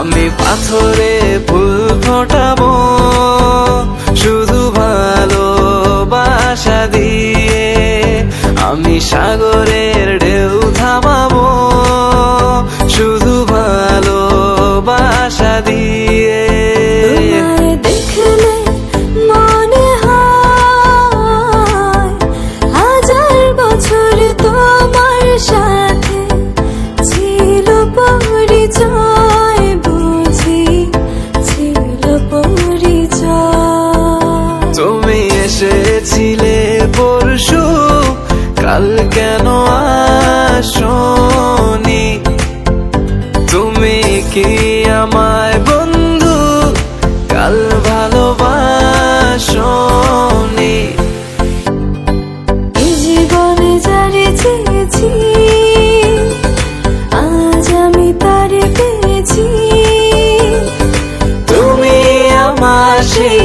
আমি পাথরে ফুল ফোটাবো, শুধু ভালোবাসা দিয়ে আমি সাগরের ঢেউ থামাবো, শুধু ভালোবাসা দিয়ে। মনে হয়, হাজার বছর তোমার তুমি পরশু কাল কেন আসনি? তুমি কি আমায় বন্ধু? কাল ভালোবাসনি। এই জীবনে যারে চেয়েছি আজ আমি তারে পেয়েছি। তুমি আমার সেই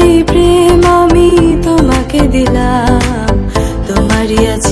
আমার এই প্রেম আমি তোমাকে দিলাম। তোমারই আছি